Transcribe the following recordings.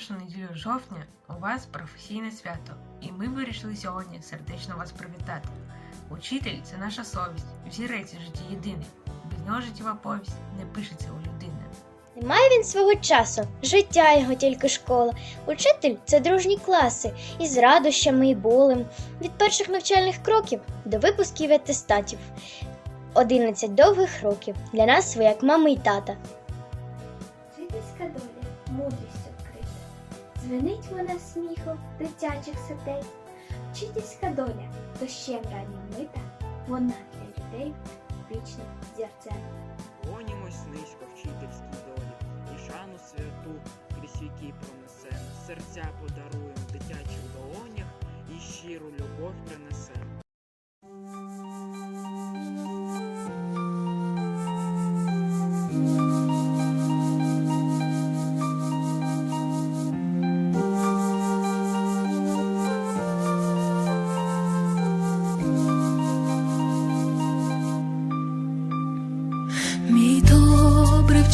першу неділю жовтня у вас професійне свято, і ми вирішили сьогодні сердечно вас привітати. Учитель це наша совість, взірець у житті єдиний. Без нього життєва повість не пишеться у людини. Немає він свого часу, життя його тільки школа. Учитель це дружні класи із радощами і болем, від перших навчальних кроків до випусків і атестатів. 11 довгих років для нас ви як мами й тата. Дзвенить вона сміхом дитячих сердець. Вчительська доля, дощем раннім мита, вона для людей вічним зірцем. Клонімось низько вчительській долі, і шану святу крізь віки пронесем, серця подаруєм дитячих долонях і щиру любов принесем. Мій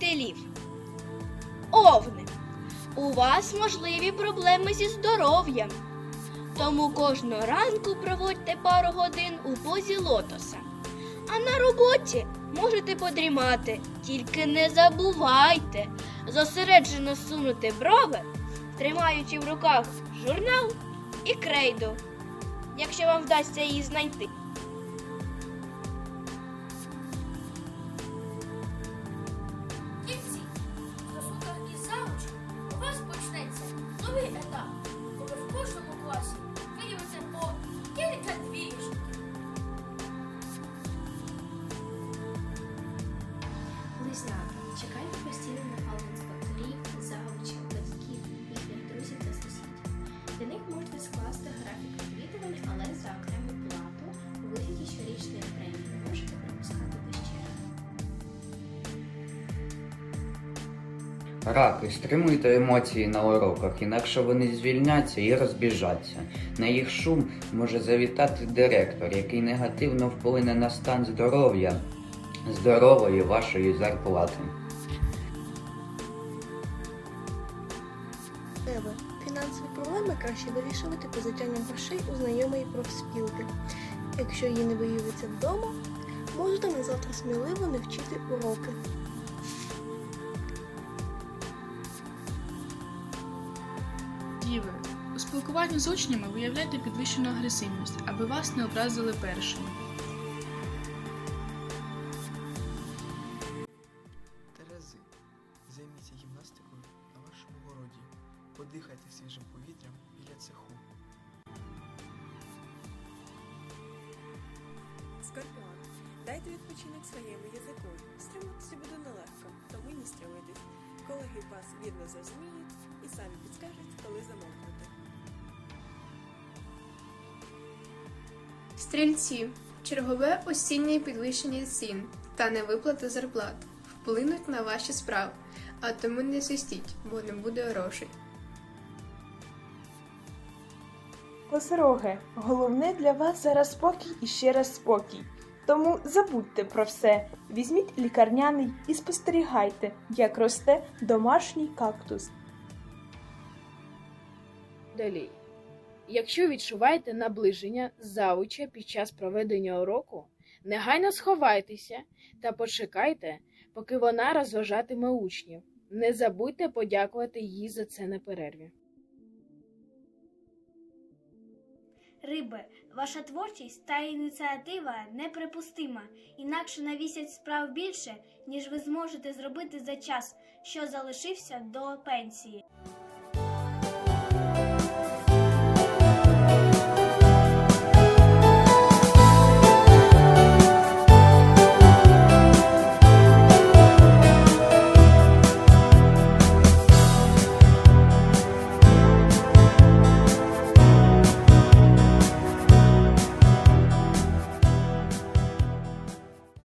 вчителів. Овни. У вас можливі проблеми зі здоров'ям. Тому кожного ранку проводьте пару годин у позі лотоса. А на роботі можете подрімати, тільки не забувайте зосереджено сунути брови, тримаючи в руках журнал і крейду, якщо вам вдасться її знайти. Щорічної премії можете пропускати дощера. Раки, стримуйте емоції на уроках, інакше вони звільняться і розбіжаться. На їх шум може завітати директор, який негативно вплине на стан здоров'я здорової вашої зарплати. Тебе Фінансові проблеми краще вирішувати позичанням грошей у знайомої профспілки. Якщо її не виявиться вдома, можете на завтра сміливо не вчити уроки. Діви, у спілкуванні з учнями виявляйте підвищену агресивність, аби вас не образили першими. Скорпіон, дайте відпочинок своєму язику. Стриматися буде нелегко, тому не стримуйтесь. Колеги вас вірно зрозуміють і самі підскажуть, коли замовкнути. Стрільці. Чергове осіннє підвищення цін та невиплата зарплат вплинуть на ваші справи, а тому не свистіть, бо не буде грошей. Козороги, головне для вас зараз спокій і ще раз спокій. Тому забудьте про все, візьміть лікарняний і спостерігайте, як росте домашній кактус. Далі. Якщо відчуваєте наближення завуча під час проведення уроку, негайно сховайтеся та почекайте, поки вона розважатиме учнів. Не забудьте подякувати їй за це на перерві. Риби, ваша творчість та ініціатива неприпустима, інакше на вісять справ більше, ніж ви зможете зробити за час, що залишився до пенсії.